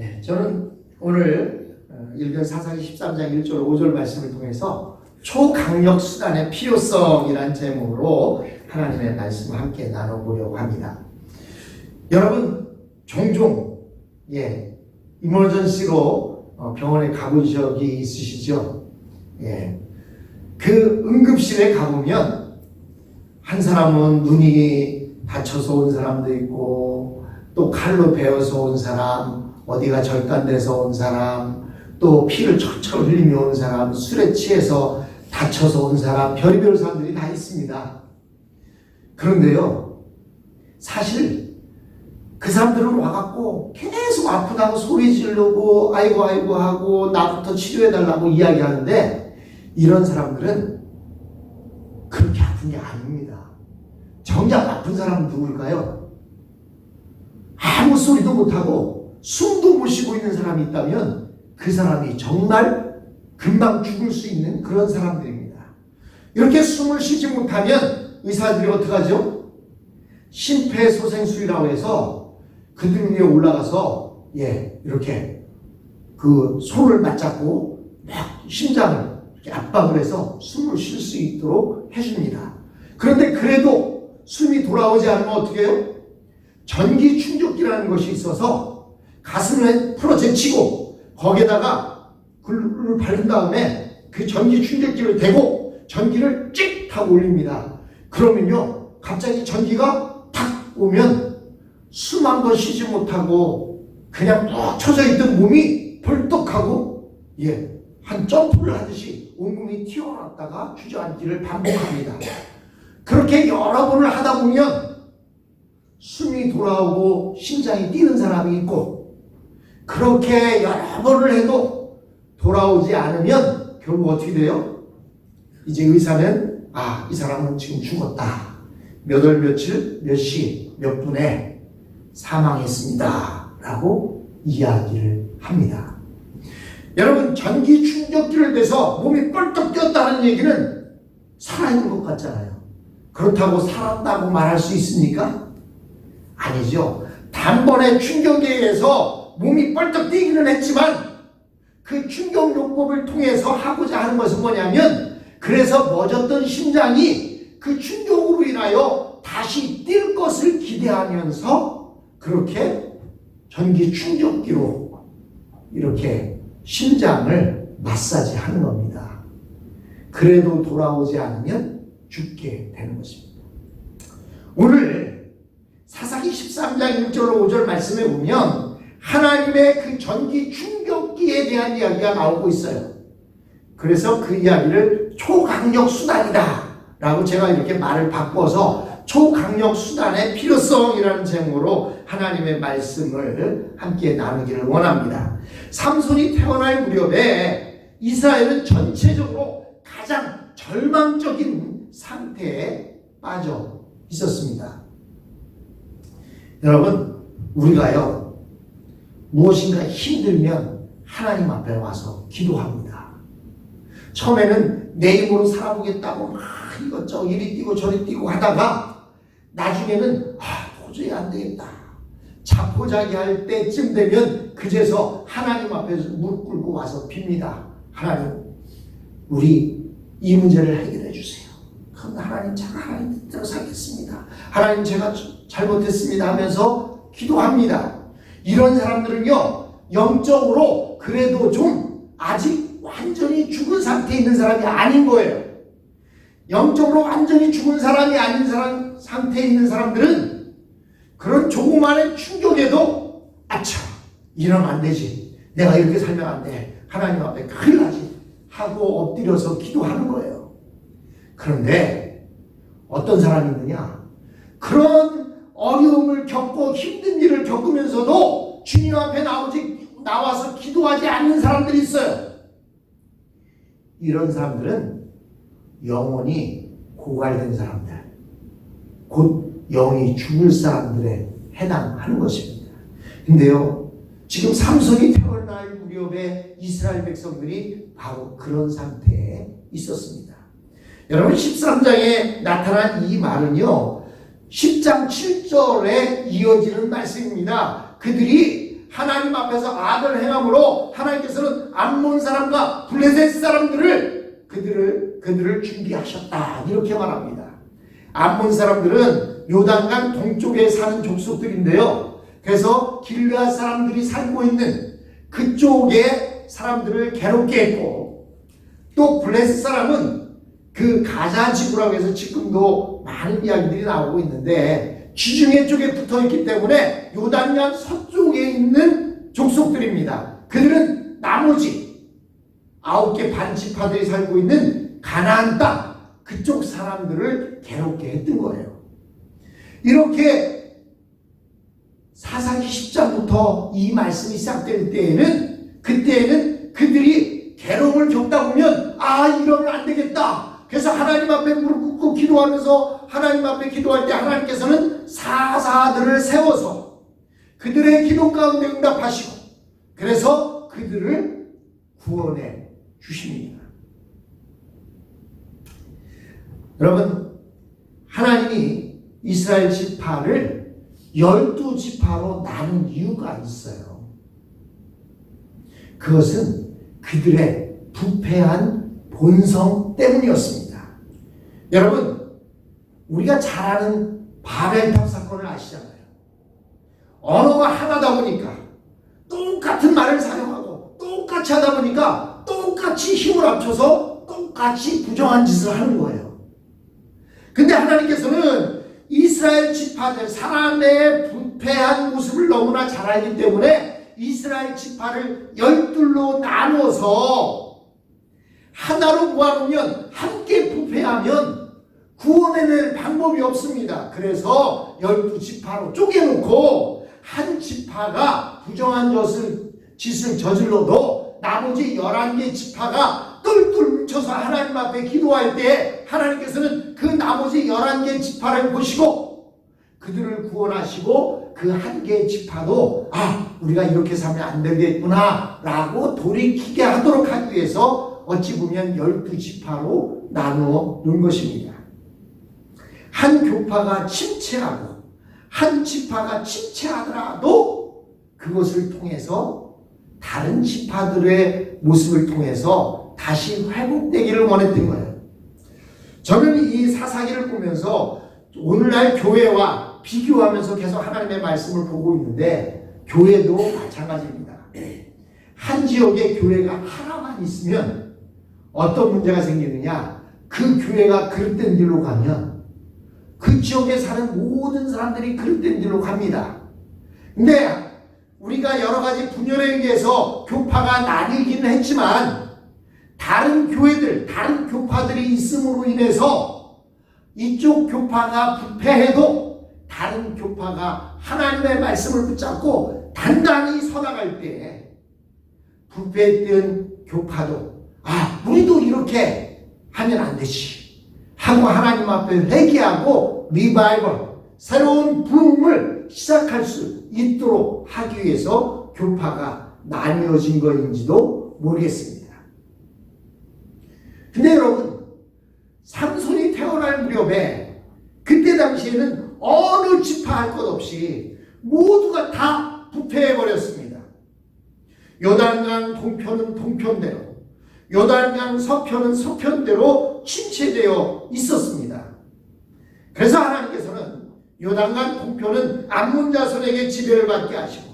네, 저는 오늘 어, 일편 사사기 13장 1절 5절 말씀을 통해서 초강력 수단의 필요성이라는 제목으로 하나님의 말씀을 함께 나눠보려고 합니다. 여러분 종종 예 이머전시로 어, 병원에 가본 적이 있으시죠? 예. 그 응급실에 가보면 한 사람은 눈이 다쳐서 온 사람도 있고 또 칼로 베어서 온 사람 어디가 절단돼서 온 사람 또 피를 철철 흘리며 온 사람 술에 취해서 다쳐서 온 사람 별의별 사람들이 다 있습니다. 그런데요 사실 그 사람들은 와갖고 계속 아프다고 소리 지르고 아이고 아이고 하고 나부터 치료해달라고 이야기하는데 이런 사람들은 그렇게 아픈 게 아닙니다. 정작 아픈 사람은 누굴까요? 아무 소리도 못하고 숨도 못 쉬고 있는 사람이 있다면 그 사람이 정말 금방 죽을 수 있는 그런 사람들입니다. 이렇게 숨을 쉬지 못하면 의사들이 어떡하죠? 심폐소생술이라고 해서 그들 위에 올라가서 예 이렇게 그 손을 맞잡고 막 심장을 압박을 해서 숨을 쉴 수 있도록 해줍니다. 그런데 그래도 숨이 돌아오지 않으면 어떻게 해요? 전기 충격기라는 것이 있어서 가슴을 풀어 제치고 거기에다가 글을 바른 다음에 그 전기 충격기를 대고 전기를 찍 하고 올립니다. 그러면요 갑자기 전기가 탁 오면 숨 한 번 쉬지 못하고 그냥 푹 쳐져 있던 몸이 벌떡하고 예, 한 점프를 하듯이 온몸이 튀어나왔다가 주저앉기를 반복합니다. 그렇게 여러 번을 하다 보면 숨이 돌아오고 심장이 뛰는 사람이 있고 그렇게 여러 번을 해도 돌아오지 않으면 결국 어떻게 돼요? 이제 의사는 아, 이 사람은 지금 죽었다. 몇 월 며칠 몇 시 몇 분에 사망했습니다. 라고 이야기를 합니다. 여러분 전기 충격기를 대서 몸이 뻘떡 뛰었다는 얘기는 살아있는 것 같잖아요. 그렇다고 살았다고 말할 수 있습니까? 아니죠. 단번에 충격에 의해서 몸이 뻘떡 뛰기는 했지만 그 충격요법을 통해서 하고자 하는 것은 뭐냐면 그래서 멎었던 심장이 그 충격으로 인하여 다시 뛸 것을 기대하면서 그렇게 전기 충격기로 이렇게 심장을 마사지 하는 겁니다. 그래도 돌아오지 않으면 죽게 되는 것입니다. 오늘 사사기 13장 1절 5절 말씀에 보면 하나님의 그 전기 충격기에 대한 이야기가 나오고 있어요. 그래서 그 이야기를 초강력 수단이다 라고 제가 이렇게 말을 바꿔서 초강력 수단의 필요성이라는 제목으로 하나님의 말씀을 함께 나누기를 원합니다. 삼손이 태어날 무렵에 이스라엘은 전체적으로 가장 절망적인 상태에 빠져 있었습니다. 여러분, 우리가요, 무엇인가 힘들면 하나님 앞에 와서 기도합니다. 처음에는 내 힘으로 살아보겠다고 막 이것저것 이리 뛰고 저리 뛰고 하다가 나중에는 아, 도저히 안 되겠다. 자포자기 할 때쯤 되면 그제서 하나님 앞에서 무릎 꿇고 와서 빕니다. 하나님, 우리 이 문제를 해결해 주세요. 그럼 하나님 제가 하나님 뜻대로 살겠습니다. 하나님 제가 잘못했습니다 하면서 기도합니다. 이런 사람들은요 영적으로 그래도 좀 아직 완전히 죽은 상태에 있는 사람이 아닌 거예요. 영적으로 완전히 죽은 사람이 아닌 사람 상태에 있는 사람들은 그런 조그마한 충격에도 아차 이러면 안 되지. 내가 이렇게 살면 안 돼. 하나님 앞에 큰일 나지. 하고 엎드려서 기도하는 거예요. 그런데 어떤 사람이 있느냐? 그런 어려움을 겪고 힘든 일을 겪으면서도 주님 앞에 나오지, 나와서 기도하지 않는 사람들이 있어요. 이런 사람들은 영혼이 고갈된 사람들, 곧 영이 죽을 사람들에 해당하는 것입니다. 근데요, 지금 삼손이 태어날 무렵에 이스라엘 백성들이 바로 그런 상태에 있었습니다. 여러분 13장에 나타난 이 말은요. 10장 7절에 이어지는 말씀입니다. 그들이 하나님 앞에서 악을 행함으로 하나님께서는 암몬 사람과 블레셋 사람들을 그들을 그들을 준비하셨다 이렇게 말합니다. 암몬 사람들은 요단강 동쪽에 사는 족속들인데요. 그래서 길르앗 사람들이 살고 있는 그쪽에 사람들을 괴롭게 했고 또 블레셋 사람은 그 가자 지구라고 해서 지금도 많은 이야기들이 나오고 있는데 지중해 쪽에 붙어 있기 때문에 요단강 서쪽에 있는 족속들입니다. 그들은 나머지 아홉 개 반지파들이 살고 있는 가나안 땅 그쪽 사람들을 괴롭게 했던 거예요. 이렇게 사사기 10장부터 이 말씀이 시작될 때에는 그때에는 그들이 괴로움을 겪다 보면 아 이러면 안 되겠다. 그래서 하나님 앞에 무릎 기도하면서 하나님 앞에 기도할 때 하나님께서는 사사들을 세워서 그들의 기도 가운데 응답하시고 그래서 그들을 구원해 주십니다. 여러분 하나님이 이스라엘 지파를 열두 지파로 나눈 이유가 있어요. 그것은 그들의 부패한 본성 때문이었습니다. 여러분, 우리가 잘 아는 바벨탑 사건을 아시잖아요. 언어가 하나다 보니까 똑같은 말을 사용하고 똑같이 하다 보니까 똑같이 힘을 합쳐서 똑같이 부정한 짓을 하는 거예요. 근데 하나님께서는 이스라엘 지파들 사람의 부패한 모습을 너무나 잘 알기 때문에 이스라엘 지파를 열둘로 나누어서 하나로 모아놓으면 함께 부패하면 구원해낼 방법이 없습니다. 그래서 열두 지파로 쪼개놓고 한 지파가 부정한 것을 짓을 저질러도 나머지 열한 개 지파가 똘똘 뭉쳐서 하나님 앞에 기도할 때 하나님께서는 그 나머지 열한 개 지파를 보시고 그들을 구원하시고 그 한 개의 지파도 아 우리가 이렇게 살면 안 되겠구나 라고 돌이키게 하도록 하기 위해서 어찌 보면 열두 지파로 나누어 놓은 것입니다. 한 교파가 침체하고 한 지파가 침체하더라도 그것을 통해서 다른 지파들의 모습을 통해서 다시 회복되기를 원했던 거예요. 저는 이 사사기를 보면서 오늘날 교회와 비교하면서 계속 하나님의 말씀을 보고 있는데 교회도 마찬가지입니다. 한 지역의 교회가 하나만 있으면 어떤 문제가 생기느냐? 그 교회가 그릇된 길로 가면 그 지역에 사는 모든 사람들이 그릇된 길로 갑니다. 근데 우리가 여러 가지 분열에 의해서 교파가 나뉘기는 했지만 다른 교회들, 다른 교파들이 있음으로 인해서 이쪽 교파가 부패해도 다른 교파가 하나님의 말씀을 붙잡고 단단히 서나갈 때 부패했던 교파도 아 우리도 이렇게 하면 안 되지 하고 하나님 앞에 회개하고 리바이벌 새로운 부흥을 시작할 수 있도록 하기 위해서 교파가 나뉘어진 것인지도 모르겠습니다. 근데 여러분 삼손이 태어날 무렵에 그때 당시에는 어느 지파 할 것 없이 모두가 다 부패해 버렸습니다. 요단강 동편은 동편대로, 요단강 서편은 서편대로 침체되어 있었습니다. 그래서 하나님께서는 요단강 동편은 암몬 자손에게 지배를 받게 하시고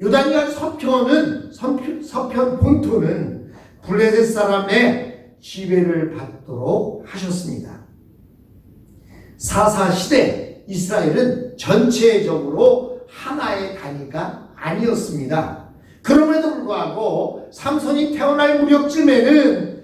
요단강 서편은 서편, 서편 본토는 블레셋 사람의 지배를 받도록 하셨습니다. 사사 시대 이스라엘은 전체적으로 하나의 단위가 아니었습니다. 그럼에도 불구하고 삼손이 태어날 무렵쯤에는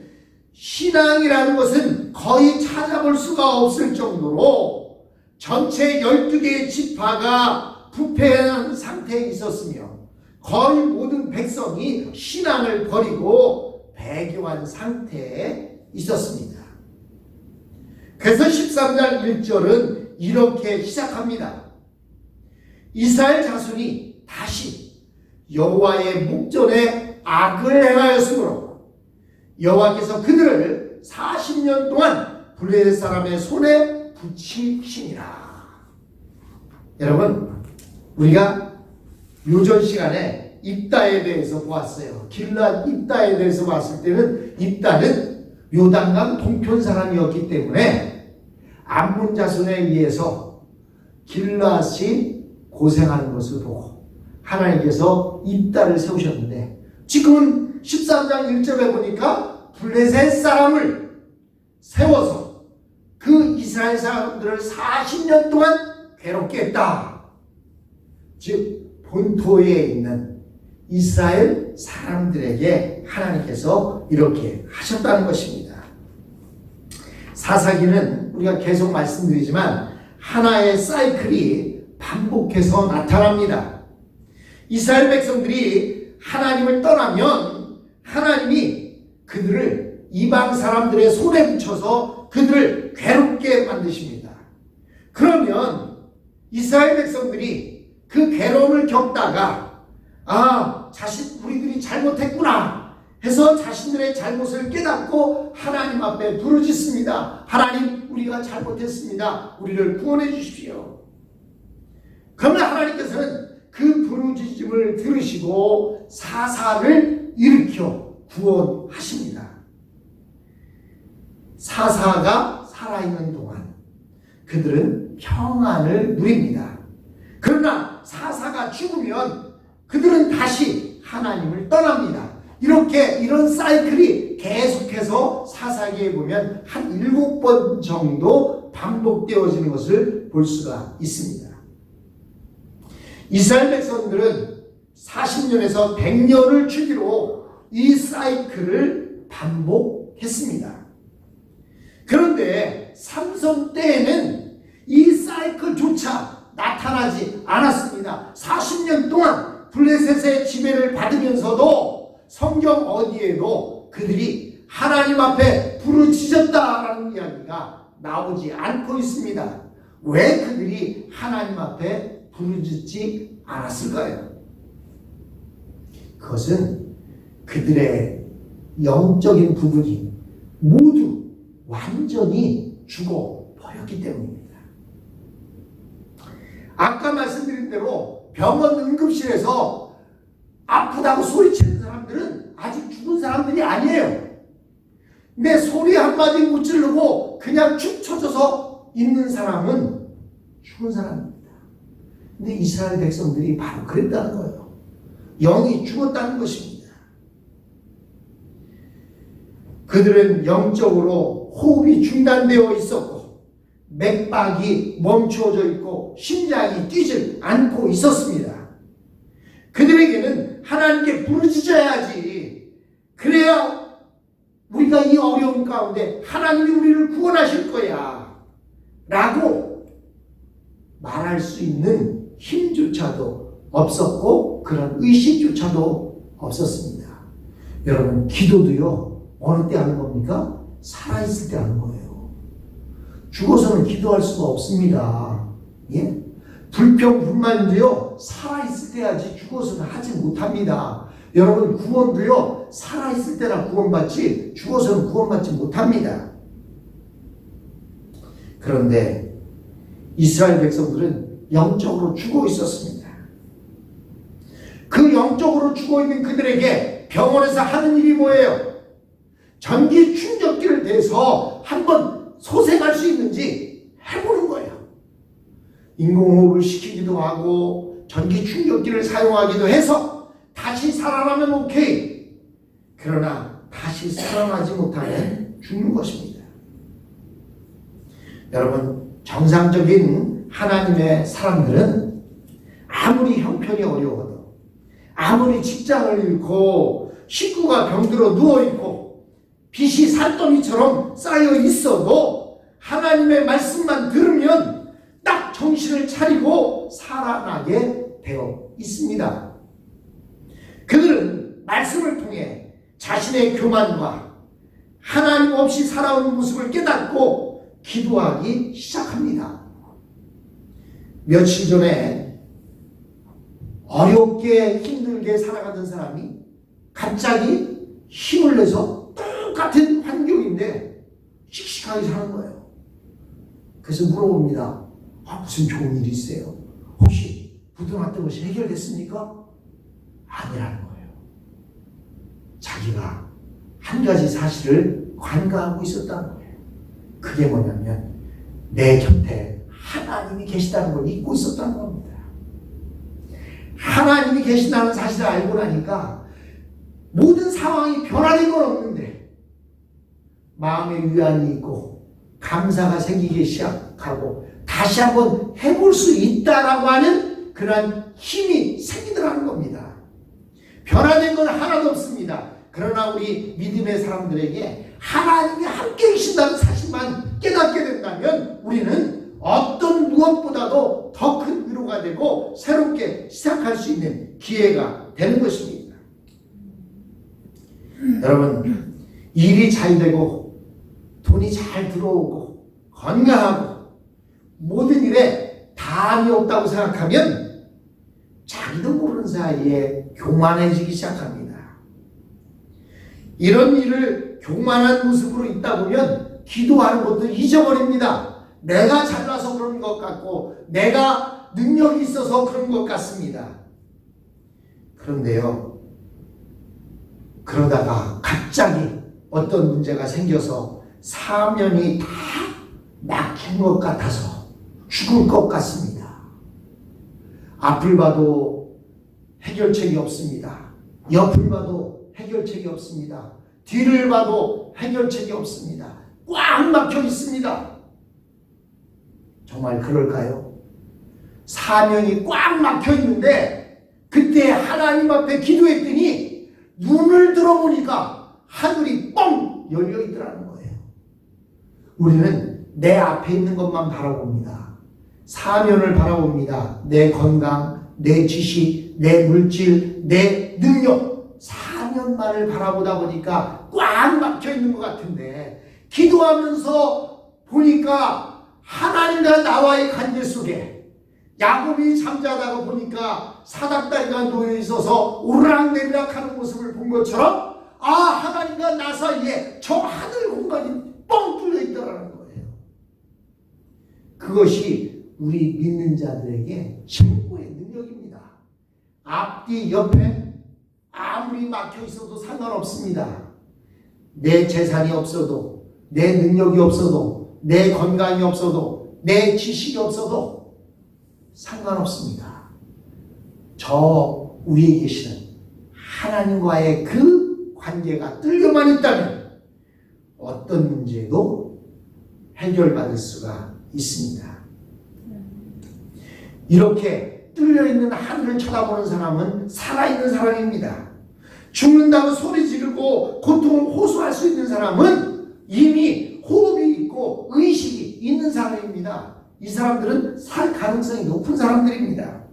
신앙이라는 것은 거의 찾아볼 수가 없을 정도로 전체 12개의 지파가 부패한 상태에 있었으며 거의 모든 백성이 신앙을 버리고 배교한 상태에 있었습니다. 그래서 13장 1절은 이렇게 시작합니다. 이스라엘 자손이 다시 여호와의 목전에 악을 행하였으므로 여호와께서 그들을 40년 동안 블레셋 사람의 손에 붙이시니라. 여러분, 우리가 요전 시간에 입다에 대해서 보았어요. 길라 입다에 대해서 봤을 때는 입다는 요단강 동편 사람이었기 때문에 암문 자손에 의해서 길라시 고생하는 것을 보고 하나님께서 입다를 세우셨는데 지금은 13장 1절에 보니까 블레셋 사람을 세워서 그 이스라엘 사람들을 40년 동안 괴롭게 했다. 즉 본토에 있는 이스라엘 사람들에게 하나님께서 이렇게 하셨다는 것입니다. 사사기는 우리가 계속 말씀드리지만 하나의 사이클이 반복해서 나타납니다. 이스라엘 백성들이 하나님을 떠나면 하나님이 그들을 이방 사람들의 손에 붙여서 그들을 괴롭게 만드십니다. 그러면 이스라엘 백성들이 그 괴로움을 겪다가 아 자신 우리들이 잘못했구나 해서 자신들의 잘못을 깨닫고 하나님 앞에 부르짖습니다. 하나님 우리가 잘못했습니다. 우리를 구원해 주십시오. 그러면 하나님께서는 그 부르짖음을 들으시고 사사를 일으켜 구원하십니다. 사사가 살아있는 동안 그들은 평안을 누립니다. 그러나 사사가 죽으면 그들은 다시 하나님을 떠납니다. 이렇게 이런 사이클이 계속해서 사사기에 보면 한 일곱 번 정도 반복되어지는 것을 볼 수가 있습니다. 이스라엘 백성들은 40년에서 100년을 주기로 이 사이클을 반복했습니다. 그런데 삼손 때에는 이 사이클조차 나타나지 않았습니다. 40년 동안 블레셋의 지배를 받으면서도 성경 어디에도 그들이 하나님 앞에 부르짖었다라는 이야기가 나오지 않고 있습니다. 왜 그들이 하나님 앞에 부르짖지 않았을까요? 그것은 그들의 영적인 부분이 모두 완전히 죽어 버렸기 때문입니다. 아까 말씀드린 대로 병원 응급실에서 아프다고 소리치는 사람들은 아직 죽은 사람들이 아니에요. 근데 소리 한마디 못 지르고 그냥 축 처져서 있는 사람은 죽은 사람입니다. 근데 이스라엘 백성들이 바로 그랬다는 거예요. 영이 죽었다는 것입니다. 그들은 영적으로 호흡이 중단되어 있었고 맥박이 멈추어져 있고 심장이 뛰질 않고 있었습니다. 그들에게는 하나님께 부르짖어야지. 그래야 우리가 이 어려운 가운데 하나님이 우리를 구원하실 거야. 라고 말할 수 있는 힘조차도 없었고 그런 의식조차도 없었습니다. 여러분 기도도요 어느 때 하는 겁니까? 살아있을 때 하는 거예요. 죽어서는 기도할 수가 없습니다. 예? 불평 불만도요 살아있을 때 하지 죽어서는 하지 못합니다. 여러분 구원도요 살아있을 때나 구원받지 죽어서는 구원받지 못합니다. 그런데 이스라엘 백성들은 영적으로 죽어 있었습니다. 그 영적으로 죽어 있는 그들에게 병원에서 하는 일이 뭐예요? 전기 충격기를 대서 한번 소생할 수 있는지 해보는 거예요. 인공호흡을 시키기도 하고 전기 충격기를 사용하기도 해서 다시 살아나면 오케이. 그러나 다시 살아나지 못하면 죽는 것입니다. 여러분 정상적인 하나님의 사람들은 아무리 형편이 어려워도 아무리 직장을 잃고 식구가 병들어 누워있고 빚이 산더미처럼 쌓여 있어도 하나님의 말씀만 들으면 딱 정신을 차리고 살아나게 되어 있습니다. 그들은 말씀을 통해 자신의 교만과 하나님 없이 살아온 모습을 깨닫고 기도하기 시작합니다. 며칠 전에 어렵게 힘들게 살아가던 사람이 갑자기 힘을 내서 똑같은 환경인데 씩씩하게 사는 거예요. 그래서 물어봅니다. 아, 무슨 좋은 일이 있어요? 혹시 부도났던 것이 해결됐습니까? 아니라는 거예요. 자기가 한 가지 사실을 관가하고 있었다는 거예요. 그게 뭐냐면 내 곁에 하나님이 계시다는 걸 잊고 있었다는 겁니다. 하나님이 계신다는 사실을 알고 나니까 모든 상황이 변화된 건 없는데 마음에 위안이 있고 감사가 생기기 시작하고 다시 한번 해볼 수 있다라고 하는 그러한 힘이 생기더라는 겁니다. 변화된 건 하나도 없습니다. 그러나 우리 믿음의 사람들에게 하나님이 함께 계신다는 사실만 깨닫게 된다면 우리는 어떤 무엇보다도 더 큰 위로가 되고 새롭게 시작할 수 있는 기회가 되는 것입니다. 여러분, 일이 잘 되고 돈이 잘 들어오고 건강하고 모든 일에 담이 없다고 생각하면 자기도 모르는 사이에 교만해지기 시작합니다. 이런 일을 교만한 모습으로 있다 보면 기도하는 것도 잊어버립니다. 내가 잘나서 그런 것 같고 내가 능력이 있어서 그런 것 같습니다. 그런데요. 그러다가 갑자기 어떤 문제가 생겨서 사면이 다 막힌 것 같아서 죽을 것 같습니다. 앞을 봐도 해결책이 없습니다. 옆을 봐도 해결책이 없습니다. 뒤를 봐도 해결책이 없습니다. 꽉 막혀 있습니다. 정말 그럴까요? 사명이 꽉 막혀 있는데 그때 하나님 앞에 기도했더니 눈을 들어보니까 하늘이 뻥 열려 있더라는. 우리는 내 앞에 있는 것만 바라봅니다. 사면을 바라봅니다. 내 건강, 내 지식, 내 물질, 내 능력, 사면만을 바라보다 보니까 꽉 막혀 있는 것 같은데 기도하면서 보니까 하나님과 나와의 관계 속에 야곱이 잠자다가 보니까 사닥다리가 놓여 있어서 오르락내리락 하는 모습을 본 것처럼 아 하나님과 나 사이에 저 하늘 공간이 뻥 뚫려 있다라는 거예요. 그것이 우리 믿는 자들에게 최고의 능력입니다. 앞뒤 옆에 아무리 막혀 있어도 상관없습니다. 내 재산이 없어도 내 능력이 없어도 내 건강이 없어도 내 지식이 없어도 상관없습니다. 저 위에 계시는 하나님과의 그 관계가 뚫려만 있다면 어떤 문제도 해결받을 수가 있습니다. 이렇게 뚫려 있는 하늘을 쳐다보는 사람은 살아있는 사람입니다. 죽는다고 소리 지르고 고통을 호소할 수 있는 사람은 이미 호흡이 있고 의식이 있는 사람입니다. 이 사람들은 살 가능성이 높은 사람들입니다.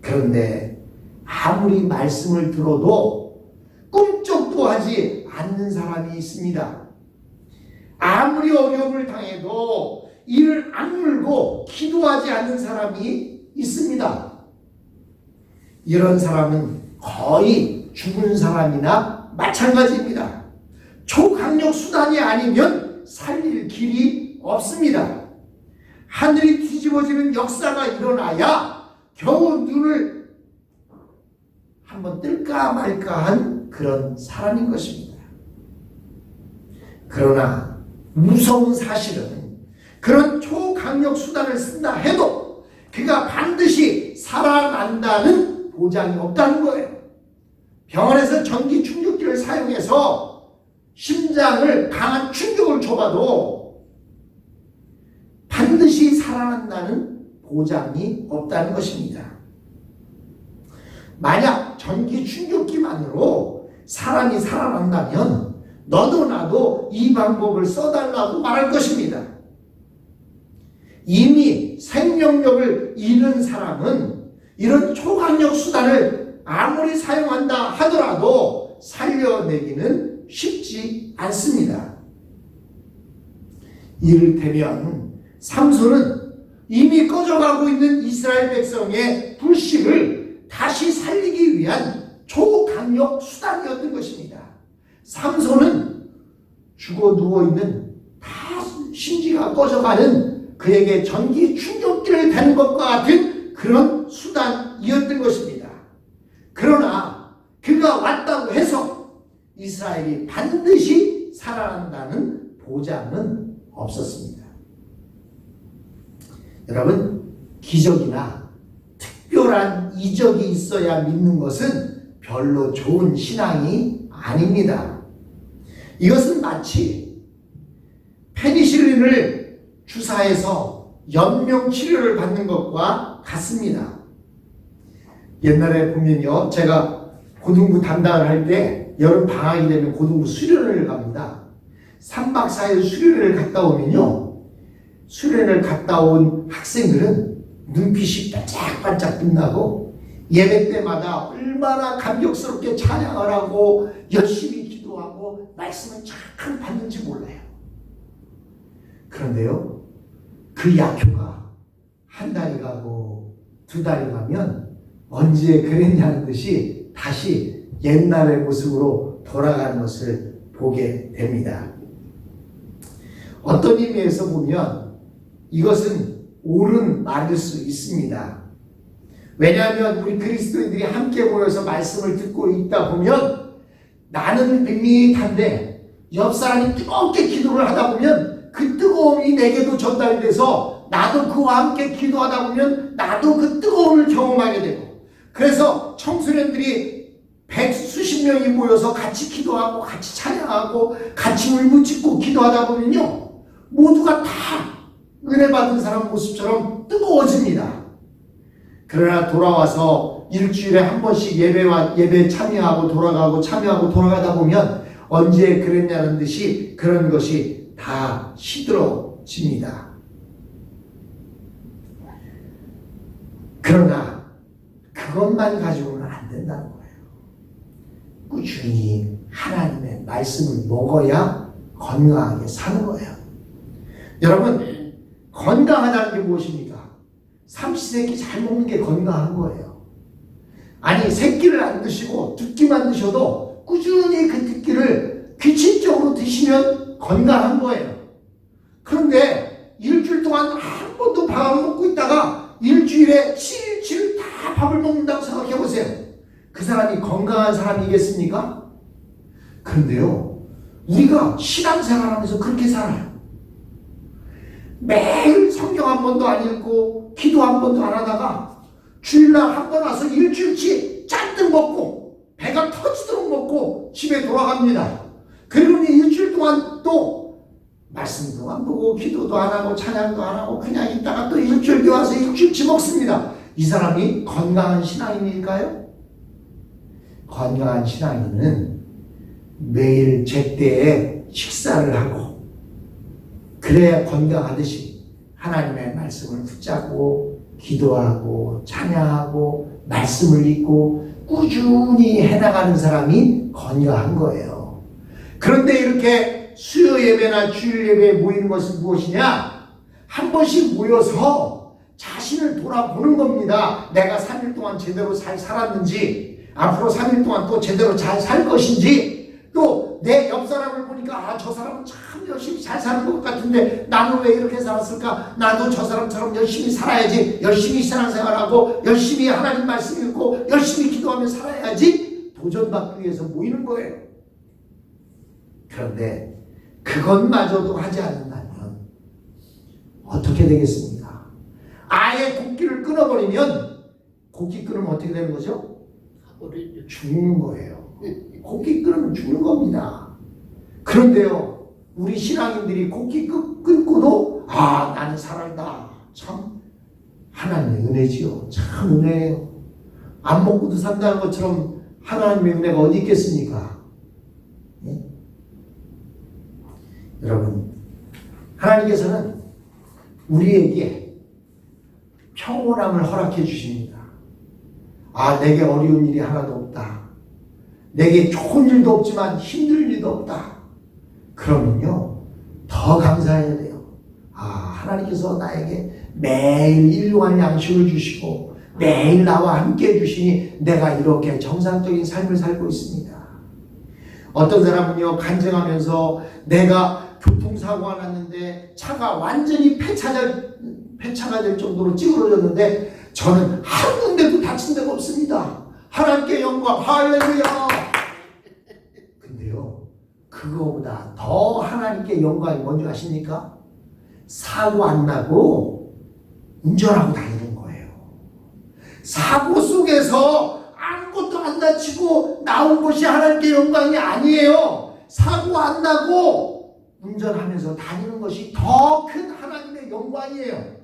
그런데 아무리 말씀을 들어도 사람이 있습니다. 아무리 어려움을 당해도 이를 악물고 기도하지 않는 사람이 있습니다. 이런 사람은 거의 죽은 사람이나 마찬가지입니다. 초강력 수단이 아니면 살릴 길이 없습니다. 하늘이 뒤집어지는 역사가 일어나야 겨우 눈을 한번 뜰까 말까 한 그런 사람인 것입니다. 그러나 무서운 사실은 그런 초강력 수단을 쓴다 해도 그가 반드시 살아난다는 보장이 없다는 거예요. 병원에서 전기 충격기를 사용해서 심장을 강한 충격을 줘봐도 반드시 살아난다는 보장이 없다는 것입니다. 만약 전기 충격기만으로 사람이 살아난다면 너도 나도 이 방법을 써달라고 말할 것입니다. 이미 생명력을 잃은 사람은 이런 초강력 수단을 아무리 사용한다 하더라도 살려내기는 쉽지 않습니다. 이를테면 삼손은 이미 꺼져가고 있는 이스라엘 백성의 불씨를 다시 살리기 위한 초강력 수단이었던 것입니다. 삼손은 죽어 누워있는 다 심지가 꺼져가는 그에게 전기 충격기를 대는 것과 같은 그런 수단이었던 것입니다. 그러나 그가 왔다고 해서 이스라엘이 반드시 살아난다는 보장은 없었습니다. 여러분, 기적이나 특별한 이적이 있어야 믿는 것은 별로 좋은 신앙이 아닙니다. 이것은 마치 페니실린을 주사해서 연명 치료를 받는 것과 같습니다. 옛날에 보면요, 제가 고등부 담당을 할 때 여름 방학이 되면 고등부 수련회를 갑니다. 3박 4일 수련회를 갔다 오면요, 수련회를 갔다 온 학생들은 눈빛이 반짝반짝 빛나고 예배 때마다 얼마나 감격스럽게 찬양을 하고 열심히 말씀을 잘 받는지 몰라요. 그런데요, 그 약효가 한 달이 가고 두 달이 가면 언제 그랬냐는 듯이 다시 옛날의 모습으로 돌아가는 것을 보게 됩니다. 어떤 의미에서 보면 이것은 옳은 말일 수 있습니다. 왜냐하면 우리 그리스도인들이 함께 모여서 말씀을 듣고 있다 보면 나는 밋밋한데 옆 사람이 뜨겁게 기도를 하다 보면 그 뜨거움이 내게도 전달이 돼서 나도 그와 함께 기도하다 보면 나도 그 뜨거움을 경험하게 되고 그래서 청소년들이 백 수십 명이 모여서 같이 기도하고 같이 찬양하고 같이 울부짖고 기도하다 보면요 모두가 다 은혜 받은 사람 모습처럼 뜨거워집니다. 그러나 돌아와서 일주일에 한 번씩 예배와 예배 참여하고 돌아가고 참여하고 돌아가다 보면 언제 그랬냐는 듯이 그런 것이 다 시들어집니다. 그러나 그것만 가지고는 안 된다는 거예요. 꾸준히 하나님의 말씀을 먹어야 건강하게 사는 거예요. 여러분, 건강하다는 게 무엇입니까? 삼시세끼 잘 먹는 게 건강한 거예요. 아니, 새끼를 안 드시고 듣기만 드셔도 꾸준히 그 듣기를 규칙적으로 드시면 건강한 거예요. 그런데 일주일 동안 한 번도 밥을 먹고 있다가 일주일에 7일치를 다 밥을 먹는다고 생각해 보세요. 그 사람이 건강한 사람이겠습니까? 그런데요, 우리가 신앙생활 하면서 그렇게 살아요. 매일 성경 한 번도 안 읽고 기도 한 번도 안 하다가 주일날 한 번 와서 일주일치 잔뜩 먹고 배가 터지도록 먹고 집에 돌아갑니다. 그리고 일주일 동안 또 말씀도 안 보고 기도도 안 하고 찬양도 안 하고 그냥 있다가 또 일주일 뒤 와서 일주일치 먹습니다. 이 사람이 건강한 신앙인일까요? 건강한 신앙인은 매일 제때에 식사를 하고 그래야 건강하듯이 하나님의 말씀을 붙잡고 기도하고 찬양하고 말씀을 읽고 꾸준히 해나가는 사람이 건강한 거예요. 그런데 이렇게 수요 예배나 주일 예배에 모이는 것은 무엇이냐? 한 번씩 모여서 자신을 돌아보는 겁니다. 내가 3일 동안 제대로 잘 살았는지, 앞으로 3일 동안 또 제대로 잘 살 것인지, 또 내 옆 사람을 보니까 아, 저 사람은 참 열심히 잘 사는 것 같은데 나는 왜 이렇게 살았을까? 나도 저 사람처럼 열심히 살아야지. 열심히 신앙생활하고 열심히 하나님 말씀 읽고 열심히 기도하며 살아야지. 도전받기 위해서 모이는 거예요. 그런데 그것마저도 하지 않는다면 어떻게 되겠습니까? 아예 곡기를 끊어버리면 곡기 끊으면 어떻게 되는 거죠? 죽는 거예요. 곡기 끊으면 죽는 겁니다. 그런데요, 우리 신앙인들이 끊- 끊고도 아 나는 살았다. 참 하나님의 은혜지요. 참 은혜예요. 안 먹고도 산다는 것처럼 하나님의 은혜가 어디 있겠습니까? 예? 여러분, 하나님께서는 우리에게 평온함을 허락해 주십니다. 아, 내게 어려운 일이 하나도 없다. 내게 좋은 일도 없지만 힘들 일도 없다. 그러면요, 더 감사해야 돼요. 아, 하나님께서 나에게 매일 일용할 양식을 주시고, 매일 나와 함께 해주시니 내가 이렇게 정상적인 삶을 살고 있습니다. 어떤 사람은요, 간증하면서 내가 교통사고가 났는데 차가 완전히 폐차될, 폐차가 될 정도로 찌그러졌는데 저는 한 군데도 다친 데가 없습니다. 하나님께 영광, 할렐루야. 근데요, 그거보다 더 하나님께 영광이 뭔지 아십니까? 사고 안 나고 운전하고 다니는 거예요. 사고 속에서 아무것도 안 다치고 나온 것이 하나님께 영광이 아니에요. 사고 안 나고 운전하면서 다니는 것이 더 큰 하나님의 영광이에요.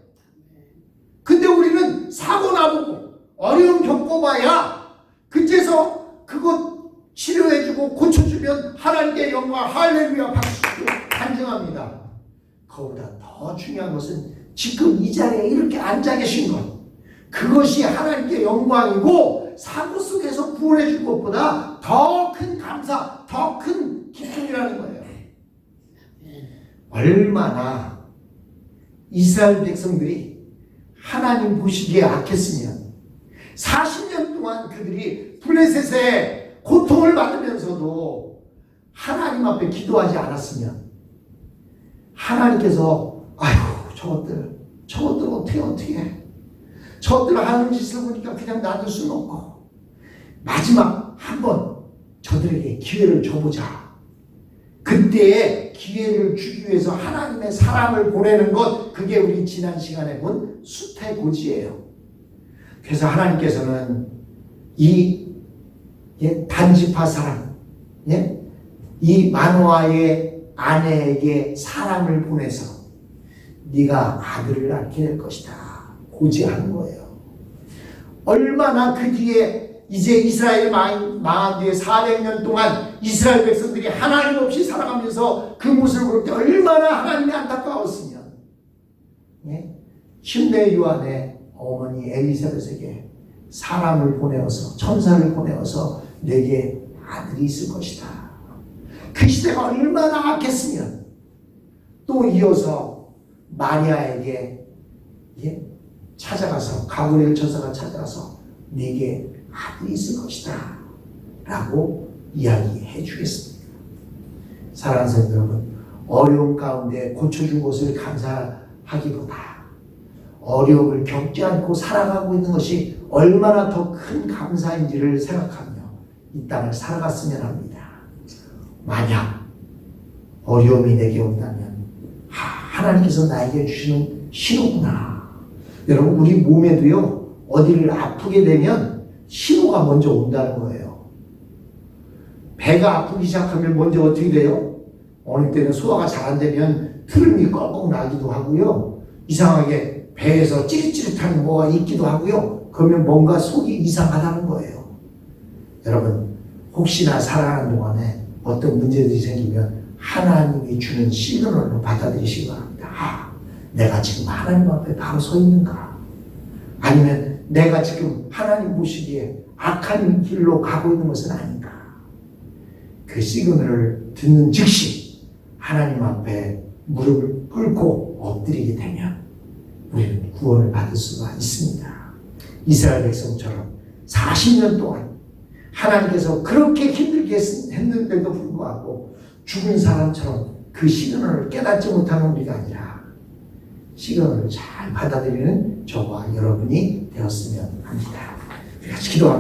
근데 우리는 사고 나보고 어려움 겪어봐야 그제서 그것 치료해주고 고쳐주면 하나님께 영광 할렐루야 박수 간증합니다. 그보다 더 중요한 것은 지금 이 자리에 이렇게 앉아 계신 것 그것이 하나님께 영광이고 사고 속에서 구원해 준 것보다 더 큰 감사, 더 큰 기쁨이라는 거예요. 얼마나 이스라엘 백성들이 하나님 보시기에 악했으면 40년 동안 그들이 블레셋의 고통을 받으면서도 하나님 앞에 기도하지 않았으면 하나님께서 아이고 저것들 저것들 어떻게 어떻게 해. 저것들 하는 짓을 보니까 그냥 놔둘 수는 없고 마지막 한 번 저들에게 기회를 줘보자. 그때에 기회를 주기 위해서 하나님의 사람을 보내는 것 그게 우리 지난 시간에 본 수태고지예요. 그래서 하나님께서는 이 예, 단지파 사람, 예? 이 마노아의 아내에게 사람을 보내서 네가 아들을 낳게 될 것이다. 고지하는 거예요. 얼마나 그 뒤에 이제 이스라엘 망- 망한 뒤에 400년 동안 이스라엘 백성들이 하나님 없이 살아가면서 그 모습을 볼 때 얼마나 하나님이 안타까웠으면 예? 침례 요한의 어머니 엘리사벳에게 사람을 보내어서 천사를 보내어서 내게 아들이 있을 것이다. 그 시대가 얼마나 악했으면 또 이어서 마리아에게 예? 찾아가서 가브리엘 천사가 찾아가서 네게 아들이 있을 것이다 라고 이야기해 주겠습니다. 사랑하는 여러분 어려움 가운데 고쳐준 것을 감사하기보다 어려움을 겪지 않고 살아가고 있는 것이 얼마나 더 큰 감사인지를 생각하며 이 땅을 살아갔으면 합니다. 만약 어려움이 내게 온다면 하, 하나님께서 나에게 주시는 신호구나. 여러분 우리 몸에도요 어디를 아프게 되면 신호가 먼저 온다는 거예요. 배가 아프기 시작하면 먼저 어떻게 돼요? 어느 때는 소화가 잘 안 되면 트름이 꺽꺽 나기도 하고요. 이상하게 배에서 찌릿찌릿한 뭐가 있기도 하고요. 그러면 뭔가 속이 이상하다는 거예요. 여러분 혹시나 살아가는 동안에 어떤 문제들이 생기면 하나님이 주는 시그널로 받아들이시기 바랍니다. 아, 내가 지금 하나님 앞에 바로 서 있는가? 아니면 내가 지금 하나님 보시기에 악한 길로 가고 있는 것은 아닌가? 그 시그널을 듣는 즉시 하나님 앞에 무릎을 꿇고 엎드리게 되면 구원을 받을 수가 있습니다. 이스라엘 백성처럼 40년 동안 하나님께서 그렇게 힘들게 했- 했는데도 불구하고 죽은 사람처럼 그 시그널을 깨닫지 못하는 우리가 아니라 시그널을 잘 받아들이는 저와 여러분이 되었으면 합니다. 같이 기도합니다.